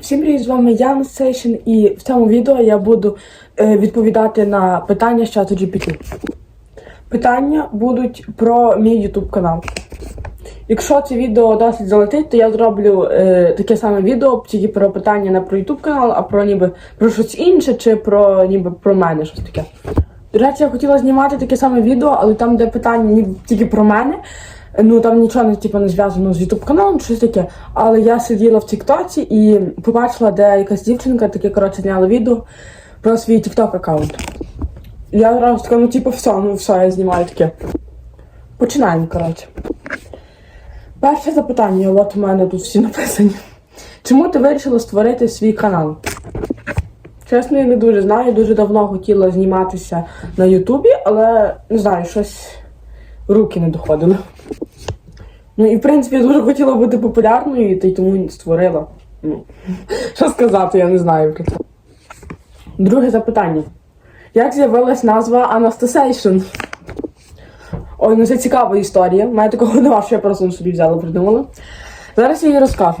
Всім привіт, з вами Ян Сейшн, і в цьому відео я буду е, відповідати на питання з чату GPT. Питання будуть про мій YouTube канал. Якщо це відео досить залетить, то я зроблю е, таке саме відео тільки про питання не про YouTube канал, а про ніби про щось інше, чи про ніби про мене щось таке. До речі, я хотіла знімати таке саме відео, але там, де питання ніби тільки про мене. Ну там нічого не типу, не зв'язано з Ютуб каналом, щось таке. Але я сиділа в Тіктоці і побачила, де якась дівчинка таке коротше зняла відео про свій Тікток аккаунт. Я одразу така, ну типу, все, ну все, я знімаю таке. Починаємо, коротше. Перше запитання, от у мене тут всі написані. Чому ти вирішила створити свій канал? Чесно, я не дуже знаю, дуже давно хотіла зніматися на Ютубі, але не знаю, щось руки не доходили. Ну і в принципі я дуже хотіла бути популярною, та й тому створила. Ну, що сказати, я не знаю. Друге запитання. Як з'явилась назва Анастасейшн? Ой, ну це цікава історія. Мене такого нема, що я просто собі взяла, придумала. Зараз я її розкажу.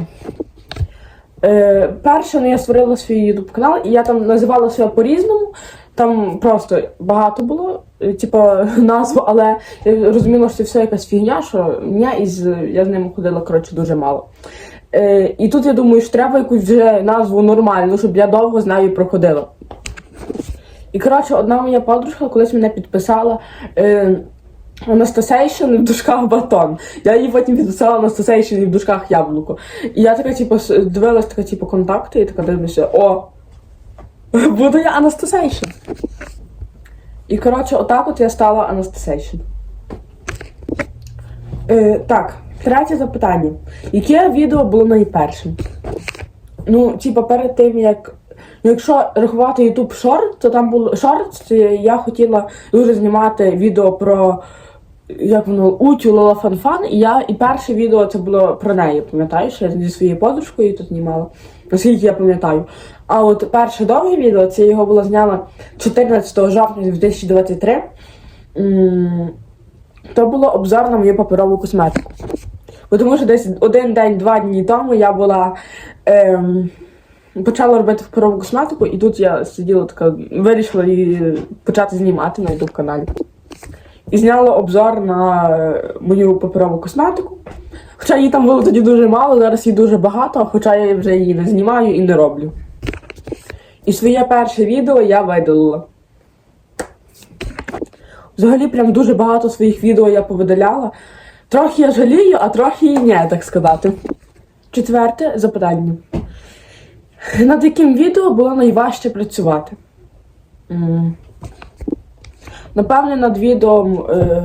Е, перше, ну, я створила свій YouTube канал, і я там називала себе по-різному. Там просто багато було, типу, назв, але я розуміла, що це все якась фігня, що мене із я з ними ходила коротше дуже мало. Е, і тут я думаю, що треба якусь вже назву нормальну, щоб я довго з нею проходила. І коротше, одна моя подружка колись мене підписала. Е, Анастасейшн в дужках батон. Я її потім підписала Анастасейшн і в дужках яблуко. І я така, типу, дивилась така, типу, контакти і така дивлюся, о, буду я Анастасейшн. І коротше, отак от я стала Анастасейшн. Е, так, третє запитання. Яке відео було найпершим? Ну, типа, перед тим як. Ну, якщо рахувати YouTube Short, то там було Shorts, я хотіла дуже знімати відео про як воно Утю Лола Фанфан. І я і перше відео це було про неї, пам'ятаєш? Я зі своєю подружкою тут знімала, наскільки я пам'ятаю. А от перше довге відео, це його було зняла 14 жовтня 2023. М, То було обзор на мою паперову косметику. Бо Тому що десь один день, два дні тому я була. Ем, почала робити паперову косметику, і тут я сиділа така, вирішила її почати знімати на YouTube каналі. І зняла обзор на е, мою паперову косметику. Хоча її там було тоді дуже мало, зараз її дуже багато, хоча я вже її не знімаю і не роблю. І своє перше відео я видалила. Взагалі, прям дуже багато своїх відео я повидаляла. Трохи я жалію, а трохи і ні, так сказати. Четверте запитання. Над яким відео було найважче працювати? Напевне, над відео е,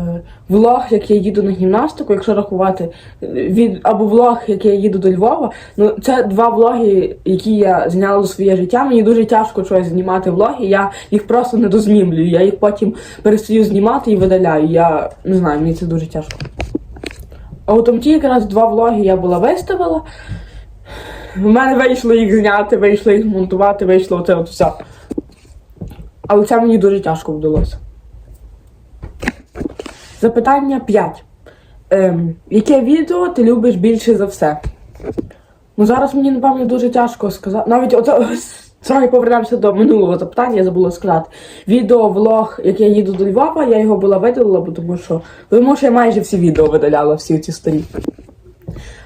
влог, як я їду на гімнастику, якщо рахувати, е, від, або влог, як я їду до Львова. Ну, це два влоги, які я зняла за своє життя. Мені дуже тяжко щось знімати влоги, я їх просто не дознімлюю. Я їх потім перестаю знімати і видаляю. Я не знаю, мені це дуже тяжко. А от там ті якраз два влоги я була виставила. У мене вийшло їх зняти, вийшло їх монтувати, вийшло оце от все. Але це мені дуже тяжко вдалося. Запитання 5. Ем, яке відео ти любиш більше за все? Ну зараз мені, напевно, дуже тяжко сказати. Навіть оце трохи повернемося до минулого запитання, я забула сказати. Відео, влог, як я їду до Львова, я його була видалила, бо тому що, тому що я майже всі відео видаляла, всі ці старі.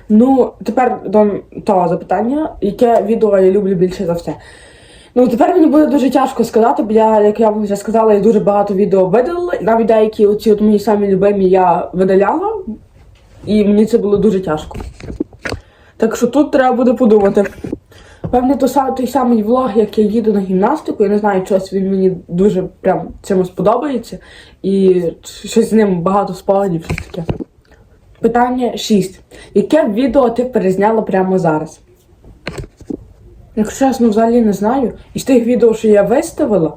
Ну, тепер до того запитання, яке відео я люблю більше за все. Ну, тепер мені буде дуже тяжко сказати, бо я, як я вам вже сказала, я дуже багато відео видалила. Навіть деякі оці от мої самі любимі я видаляла, і мені це було дуже тяжко. Так що тут треба буде подумати. Певне, той самий влог, як я їду на гімнастику, я не знаю, чогось він мені дуже прям чимось подобається, і щось з ним багато спогадів, щось таке. Питання 6. Яке відео ти перезняла прямо зараз? Якщо чесно, взагалі не знаю. Із тих відео, що я виставила,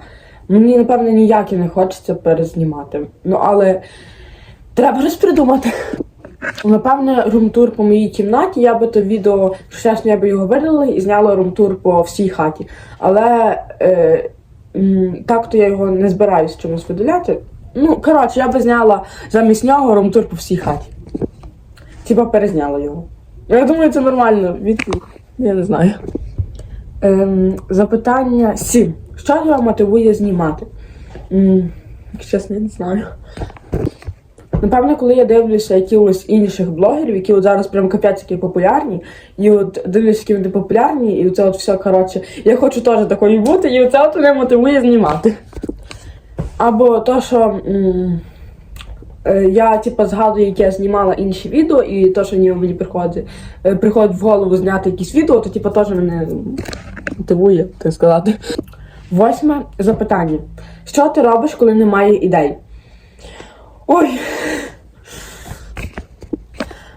мені, напевно, ніякі не хочеться перезнімати. Ну, але треба щось придумати. Напевне, румтур по моїй кімнаті, я би то відео, якщо чесно, я би його видалила і зняла румтур по всій хаті. Але е, так то я його не збираюсь чомусь видаляти. Ну, коротше, я би зняла замість нього румтур по всій хаті. Типа перезняла його. Я думаю, це нормально. Відповідь. Я не знаю. Ем, запитання 7. Що тебе мотивує знімати? Чесно, не знаю. Напевно, коли я дивлюся якихось інших блогерів, які от зараз прям капець які популярні, і от дивлюся, які вони популярні, і оце от все, коротше, я хочу теж такою бути, і оце от мене мотивує знімати. Або то, що м, я типу, згадую, як я знімала інші відео, і то, що мені, мені приходить, е, приходить в голову зняти якісь відео, то типу, теж мене мотивує, так сказати. Восьме запитання. Що ти робиш, коли немає ідей? Ой.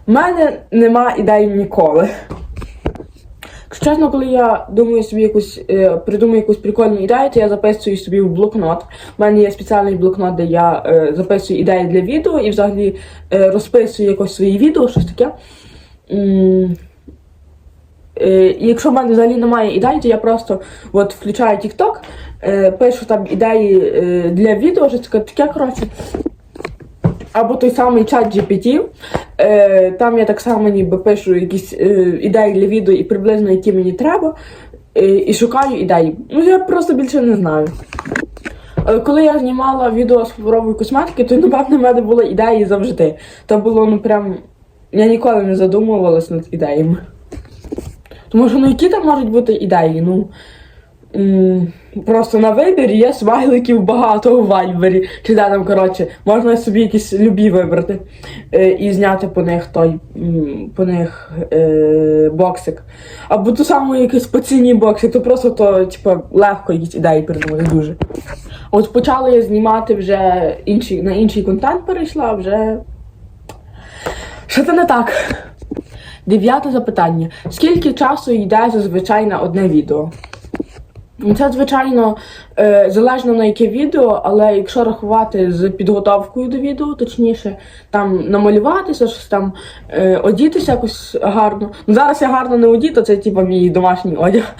У мене нема ідей ніколи. Чесно, коли я думаю собі якусь, е, придумаю якусь прикольну ідею, то я записую собі в блокнот. У мене є спеціальний блокнот, де я е, записую ідеї для відео і взагалі е, розписую якось свої відео, щось таке. М, Е, і якщо в мене взагалі немає ідей, то я просто от включаю TikTok, е, пишу там ідеї е, для відео, таке, таке коротше. Або той самий чат GPT. Е, там я так само ніби пишу якісь е, ідеї для відео і приблизно які мені треба. Е, і шукаю ідеї. Ну я просто більше не знаю. Але коли я знімала відео з паперової косметики, то напевно в мене були ідеї завжди. То було ну прям. Я ніколи не задумувалась над ідеями. Тому що ну які там можуть бути ідеї? Ну просто на вибір є смайликів багато у вайбері. Чи де там, коротше, можна собі якісь любі вибрати е, і зняти по них той по них е, боксик. Або ту саму якийсь поцінні боксик, то просто то, типу, легко якісь ідеї придумати дуже. От почала я знімати вже інший, на інший контент перейшла, вже. Що це не так? Дев'яте запитання. Скільки часу йде зазвичай на одне відео? Це, звичайно, е, залежно на яке відео, але якщо рахувати з підготовкою до відео, точніше, там намалюватися, щось там е, одітися якось гарно. Ну, зараз я гарно не одіта, це типу мій домашній одяг.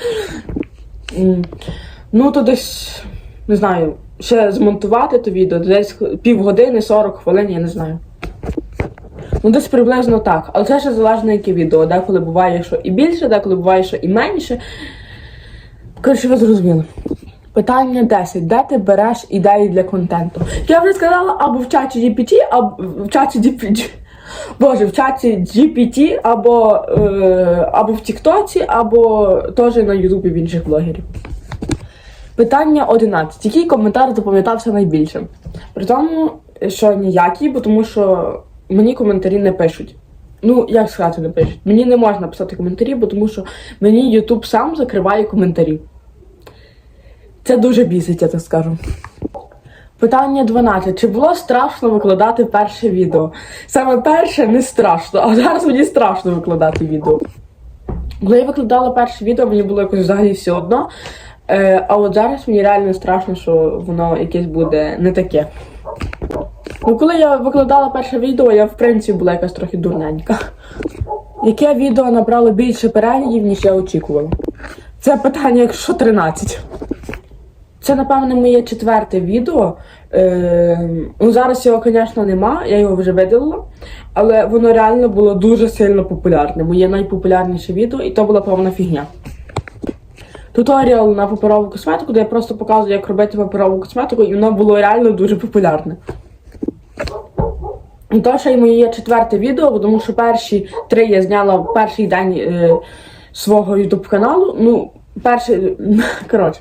Ну, то десь, не знаю, ще змонтувати то відео, десь півгодини, 40 хвилин, я не знаю. Ну, десь приблизно так. Але це ще залежно яке відео. Деколи буває, що і більше, деколи буває, що і менше. Коротше, ви зрозуміли. Питання 10. Де ти береш ідеї для контенту? Я вже сказала або в чаті GPT, або в чаті GPT. Боже, в чаті GPT, або, е, або в Тіктоці, або теж на Ютубі в інших блогерів. Питання 11. Який коментар запам'ятався найбільше? При тому, що ніякий, бо тому що мені коментарі не пишуть. Ну, як сказати, не пишуть. Мені не можна писати коментарі, бо тому що мені YouTube сам закриває коментарі. Це дуже бісить, я так скажу. Питання 12. Чи було страшно викладати перше відео? Саме перше не страшно, а зараз мені страшно викладати відео. Коли я викладала перше відео, мені було якось взагалі все одно. Е, а от зараз мені реально страшно, що воно якесь буде не таке. Ну, коли я викладала перше відео, я в принципі була якась трохи дурненька. Яке відео набрало більше переглядів, ніж я очікувала? Це питання, якщо 13. Це, напевне, моє четверте відео. Е, ну, зараз його, звісно, нема, я його вже видалила, але воно реально було дуже сильно популярне. Моє найпопулярніше відео, і то була повна фігня. Туторіал на паперову косметику, де я просто показую, як робити паперову косметику, і воно було реально дуже популярне. То ще й моє четверте відео, тому що перші три я зняла в перший день е, свого ютуб каналу. Ну, перший. Коротше.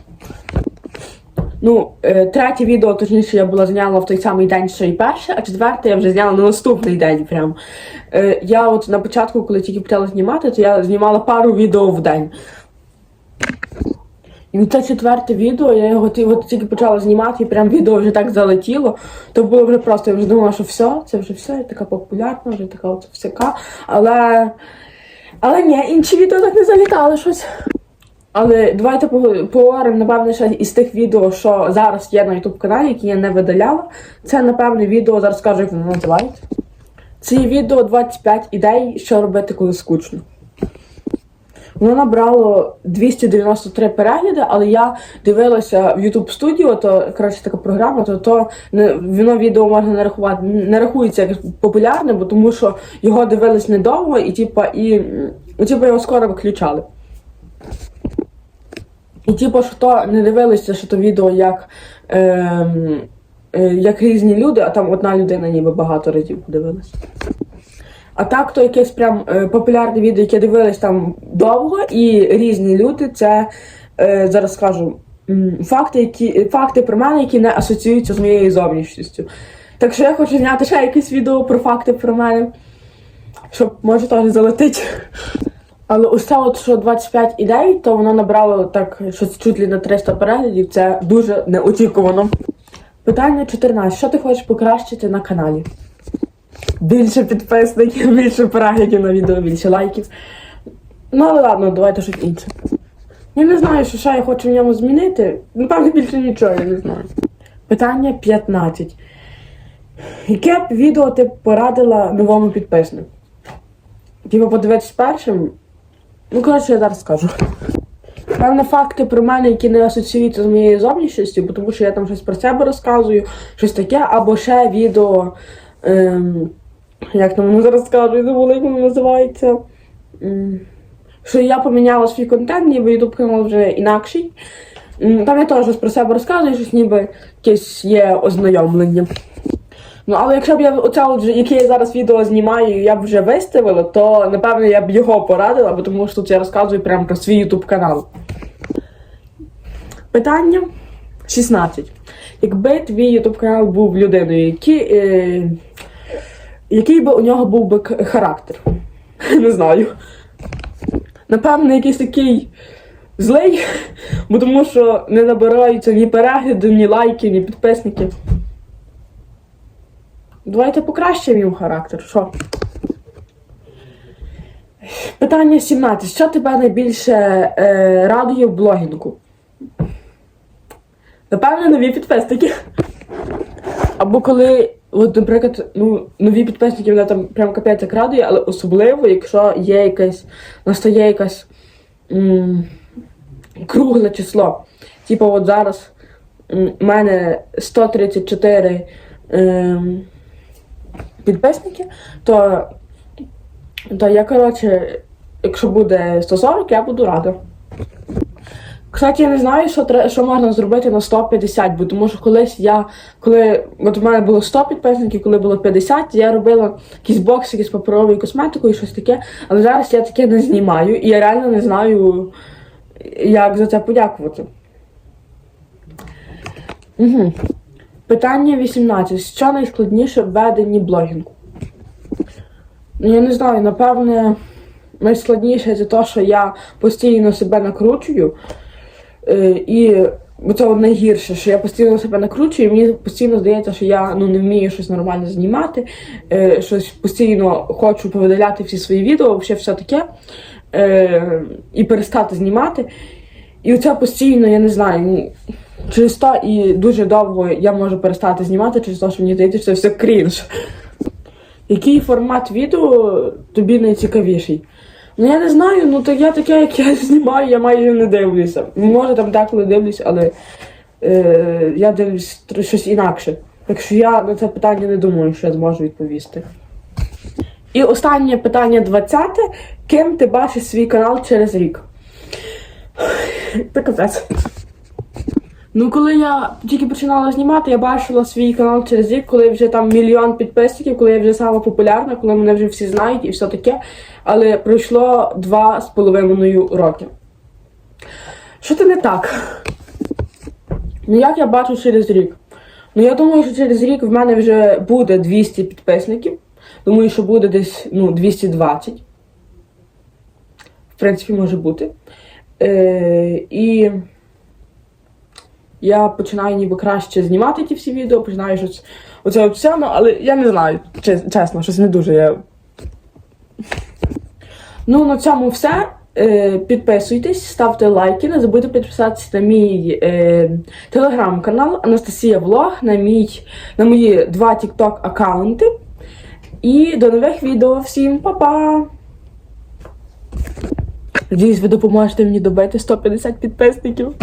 Ну, е, третє відео, точніше, я була зняла в той самий день, що і перше, а четверте я вже зняла на наступний день. Прям. Е, я от на початку, коли тільки почала знімати, то я знімала пару відео в день. І це четверте відео, я його от тільки почала знімати, і прям відео вже так залетіло. То було вже просто, я вже думала, що все, це вже все, я така популярна, вже така от всяка. Але. Але ні, інші відео так не залітали щось. Але давайте поговоримо, напевне, ще із тих відео, що зараз є на YouTube каналі, які я не видаляла. Це, напевне, відео, зараз скажу, як воно називається. Це відео 25 ідей, що робити, коли скучно. Воно набрало 293 перегляди, але я дивилася в YouTube Studio, то коротше така програма, то, то не, воно відео можна не рахувати, не рахується як популярне, бо тому що його дивились недовго і типа і ну, типа його скоро виключали. І типу, що не дивилися, що то відео як, ем, е, як різні люди, а там одна людина ніби багато разів подивилася. А так, то якесь прям е, популярне відео, яке дивились там довго, і різні люди, це е, зараз скажу факти, які, факти про мене, які не асоціюються з моєю зовнішністю. Так що я хочу зняти ще якесь відео про факти про мене, щоб може теж залетить. Але це от, що 25 ідей, то воно набрало так щось чуть ли на 300 переглядів. Це дуже неочікувано. Питання 14. Що ти хочеш покращити на каналі? Більше підписників, більше переглядів на відео, більше лайків. Ну, але ладно, давайте щось інше. Я не знаю, що ще я хочу в ньому змінити. Напевно, більше нічого, я не знаю. Питання 15. Яке б відео ти порадила новому підписнику? Типу подивитись першим? Ну, коротше, я зараз скажу. Певне факти про мене, які не асоціюються з моєю зовнішністю, тому що я там щось про себе розказую, щось таке, або ще відео. Ем, як там воно зараз скажу, я забула, як воно називається. Ем, що я поміняла свій контент, ніби YouTube канал вже інакший. М, Там я теж про себе розказую, щось ніби якесь є ознайомлення. Ну, але якщо б я оце от, яке я зараз відео знімаю, я б вже виставила, то напевно я б його порадила, бо тому що тут я розказую прямо про свій YouTube канал. Питання 16. Якби твій YouTube канал був людиною, які, е, який би у нього був би характер? Не знаю. Напевно, якийсь такий злий, бо тому що не набираються ні переглядів, ні лайків, ні підписників. Давайте покращимо йому характер. Що? Питання 17. Що тебе найбільше е, радує в блогінгу? Напевно, нові підписники. Або коли, от, наприклад, ну, нові підписники мене там прям капець як радує, але особливо, якщо є якесь, настає якась м, кругле число. Типу, от зараз у мене 134 ем, підписники, то, то я, коротше, якщо буде 140, я буду рада. Кстати, я не знаю, що, тре- що можна зробити на 150, бо тому що колись я, коли от у мене було 100 підписників, коли було 50, я робила якісь боксики з паперовою косметикою, щось таке, але зараз я таке не знімаю, і я реально не знаю, як за це подякувати. Угу. Питання 18. Що найскладніше в веденні блогінгу? Ну, я не знаю, напевне, найскладніше це те, що я постійно себе накручую. Е, і це найгірше, що я постійно себе накручую, і мені постійно здається, що я ну, не вмію щось нормально знімати, е, щось постійно хочу повидаляти всі свої відео, взагалі все таке, е, і перестати знімати. І оце постійно, я не знаю, ну, через то і дуже довго я можу перестати знімати, через те, що мені здається, що це все крінж. Який формат відео тобі найцікавіший? Ну я не знаю, ну то я таке, як я знімаю, я майже не дивлюся. Може там деколи дивлюсь, але е, я дивлюсь щось інакше. Так що я на це питання не думаю, що я зможу відповісти. І останнє питання 20. Ким ти бачиш свій канал через рік? Це капець. Ну, коли я тільки починала знімати, я бачила свій канал через рік, коли вже там мільйон підписників, коли я вже сама популярна, коли мене вже всі знають і все таке. Але пройшло два з половиною роки. Що це не так? Ну як я бачу через рік? Ну я думаю, що через рік в мене вже буде 200 підписників. Думаю, що буде десь ну, 220. В принципі, може бути. Е, і я починаю ніби краще знімати ті всі відео, починаю щось оце от все, але я не знаю, чесно, щось не дуже я. Ну, на цьому все. Е, підписуйтесь, ставте лайки, не забудьте підписатися на мій е, телеграм-канал Анастасія Влог, на, на мої два TikTok аккаунти. І до нових відео. Всім па-па! Надіюсь, ви допоможете мені добити 150 підписників.